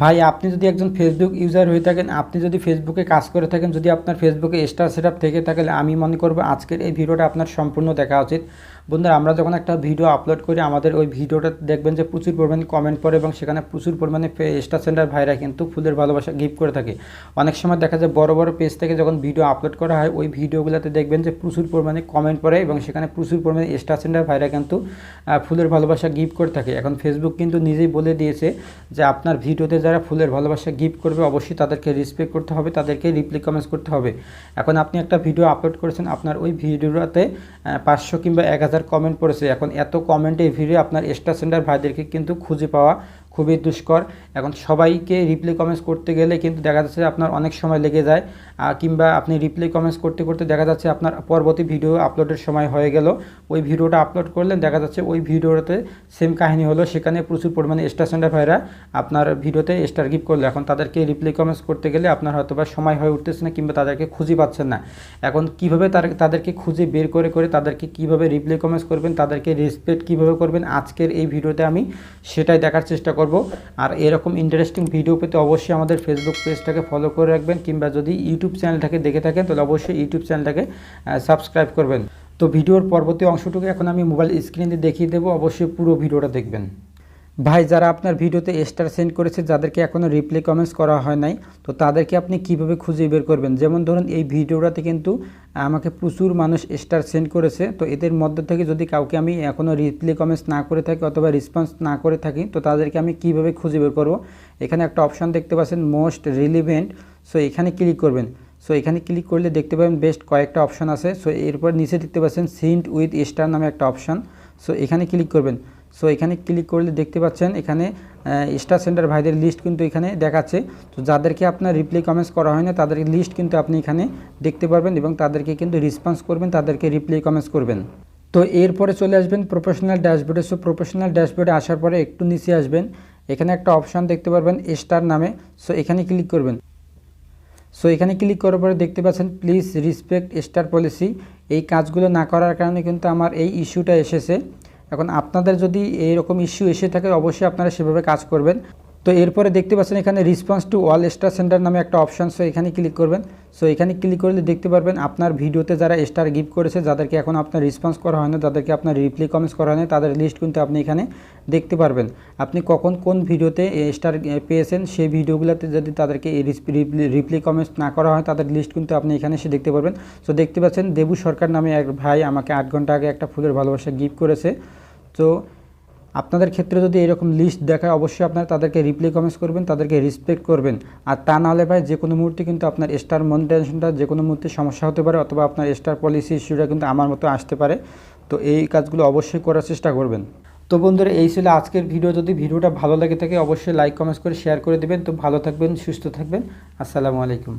ভাই, আপনি যদি একজন ফেসবুক ইউজার হয়ে থাকেন, আপনি যদি ফেসবুকে কাজ করে থাকেন, যদি আপনার ফেসবুকে স্টার সেট আপ থেকে থাকে আমি মনে করব আজকের এই ভিডিওটা আপনার সম্পূর্ণ দেখা উচিত। বন্ধুরা, আমরা যখন একটা ভিডিও আপলোড করি, আমাদের ওই ভিডিওটা দেখবেন যে প্রচুর পরিমাণে কমেন্ট পড়ে এবং সেখানে প্রচুর পরিমাণে স্টার সেন্টার ভাইরা কিন্তু ফুলের ভালোবাসা গিফট করে থাকে। অনেক সময় দেখা যায় বড় বড় পেজ থেকে যখন ভিডিও আপলোড করা হয়, ওই ভিডিওগুলোতে দেখবেন যে প্রচুর পরিমাণে কমেন্ট পড়ে এবং সেখানে প্রচুর পরিমাণে স্টার সেন্টার ভাইরা কিন্তু ফুলের ভালোবাসা গিফট করে থাকে। এখন ফেসবুক কিন্তু নিজেই বলে দিয়েছে যে আপনার ভিডিওতে যারা ফুলের ভালোবাসা গিফট করবে, অবশ্যই তাদেরকে রেসপেক্ট করতে হবে, তাদেরকে রিপ্লাই কমেন্টস করতে হবে। এখন আপনি একটা ভিডিও আপলোড করেছেন, আপনার ওই ভিডিওটাতে পাঁচশো কিংবা এক হাজার কমেন্ট পড়েছে। এখন এত কমেন্টে ভিডিও আপনার স্টার সেন্টার ভাইদেরকে কিন্তু খুঁজে পাওয়া খুবই দুষ্কর। এখন সবাইকে রিপ্লাই কমেন্টস করতে গেলে কিন্তু দেখা যাচ্ছে আপনার অনেক সময় লেগে যায়। কিংবা আপনি রিপ্লাই কমেন্টস করতে করতে দেখা যাচ্ছে আপনার পরবর্তী ভিডিও আপলোডের সময় হয়ে গেল। ওই ভিডিওটা আপলোড করলেন, দেখা যাচ্ছে ওই ভিডিওটাতে সেম কাহিনী হলো। সেখানে প্রচুর পরিমাণে স্টার সেন্টার আপনার ভিডিওতে স্টার গিফট করল। এখন তাদেরকে রিপ্লাই কমেন্টস করতে গেলে আপনার হয়তো বা সময় হয়ে উঠতেছে না কিংবা তাদেরকে খুঁজে পাচ্ছেন না। এখন কীভাবে তার, তাদেরকে খুঁজে বের করে করে তাদেরকে কীভাবে রিপ্লাই কমেন্টস করবেন, তাদেরকে রেসপেক্ট কীভাবে করবেন, আজকের এই ভিডিওতে আমি সেটাই দেখার চেষ্টা করব। আর এরকম ইন্টারেস্টিং ভিডিও পেতে অবশ্যই আমাদের ফেসবুক পেজটাকে ফলো করে রাখবেন, কিংবা যদি ইউটিউব চ্যানেলটাকে দেখে থাকেন, তাহলে অবশ্যই ইউটিউব চ্যানেলটাকে সাবস্ক্রাইব করবেন। তো ভিডিওর পরবর্তী অংশটুকু এখন আমি মোবাইল স্ক্রিনে দেখিয়ে দেবো, অবশ্যই পুরো ভিডিওটা দেখবেন। ভাই, যারা আপনার ভিডিওতে স্টার সেন্ড করেছে, যাদেরকে এখনও রিপ্লাই কমেন্টস করা হয় নাই, তো তাদেরকে আপনি কীভাবে খুঁজে বের করবেন? যেমন ধরুন, এই ভিডিওটাতে কিন্তু আমাকে প্রচুর মানুষ স্টার সেন্ড করেছে, তো এদের মধ্যে থেকে যদি কাউকে আমি এখনও রিপ্লাই কমেন্টস না করে থাকি অথবা রেসপন্স না করে থাকি, তো তাদেরকে আমি কীভাবে খুঁজে বের করব? এখানে একটা অপশান দেখতে পাচ্ছেন মোস্ট রিলিভেন্ট সো এখানে ক্লিক করবেন। সো এখানে ক্লিক করলে দেখতে পাবেন বেস্ট কয়েকটা অপশান আছে। সো এরপর নিচে দেখতে পাচ্ছেন সিন্ট উইথ স্টার নামে একটা অপশান সো এখানে ক্লিক করবেন। সো এখানে ক্লিক করলে দেখতে পাচ্ছেন এখানে স্টার সেন্টার ভাইদের লিস্ট কিন্তু এখানে দেখাচ্ছে। তো যাদেরকে আপনার রিপ্লাই কমেন্টস করা হয় না তাদের লিস্ট কিন্তু আপনি এখানে দেখতে পারবেন এবং তাদেরকে কিন্তু রেসপন্স করবেন, তাদেরকে রিপ্লাই কমেন্টস করবেন। তো এরপরে চলে আসবেন প্রফেশনাল ড্যাশবোর্ডে সো প্রফেশনাল ড্যাশবোর্ডে আসার পরে একটু নিচে আসবেন। এখানে একটা অপশান দেখতে পারবেন স্টার নামে। সো এখানে ক্লিক করবেন। সো এখানে ক্লিক করার পরে দেখতে পাচ্ছেন প্লিজ রেসপেক্ট স্টার পলিসি এই কাজগুলো না করার কারণে কিন্তু আমার এই ইস্যুটা এসেছে। এখন আপনাদের যদি এইরকম ইস্যু এসে থাকে, অবশ্যই আপনারা সেভাবে কাজ করবেন। তো এরপরে দেখতে পাচ্ছেন এখানে response to all star centre নামে একটা অপশান সো এখানে ক্লিক করবেন। সো এখানে ক্লিক করলে দেখতে পারবেন আপনার ভিডিওতে যারা স্টার গিফট করেছে, যাদেরকে এখন আপনার রেসপন্স করা হয় না তাদেরকে আপনার রিপ্লাই কমেন্টস করা হয় না তাদের লিস্ট কিন্তু আপনি এখানে দেখতে পারবেন। আপনি কখন কোন ভিডিওতে স্টার পেয়েছেন, সেই ভিডিওগুলোতে যদি তাদেরকে রিপ্লাই কমেন্টস না করা হয়, তাদের লিস্ট কিন্তু আপনি এখানে এসে দেখতে পারবেন। সো দেখতে পাচ্ছেন, দেবু সরকার নামে এক ভাই আমাকে আট ঘণ্টা আগে একটা ফুলের ভালোবাসা গিফট করেছে। তো আপনাদের ক্ষেত্রে যদি এরকম লিস্ট দেখায়, অবশ্যই আপনারা তাদেরকে রিপ্লাই কমেন্টস করবেন, তাদেরকে রেসপেক্ট করবেন। আর তা নাহলে ভাই, যে কোনো মুহূর্তে কিন্তু আপনার স্টার মনিটাইজেশনটা যে কোনো মুহূর্তে সমস্যা হতে পারে অথবা আপনার স্টার পলিসি ইস্যুটা কিন্তু আমার মতো আসতে পারে। তো এই কাজগুলো অবশ্যই করার চেষ্টা করবেন। তো বন্ধুরা, এই ছিল আজকের ভিডিও যদি ভিডিওটা ভালো লাগে থাকে, অবশ্যই লাইক কমেন্টস করে শেয়ার করে দেবেন। তো ভালো থাকবেন, সুস্থ থাকবেন। আসসালামু আলাইকুম।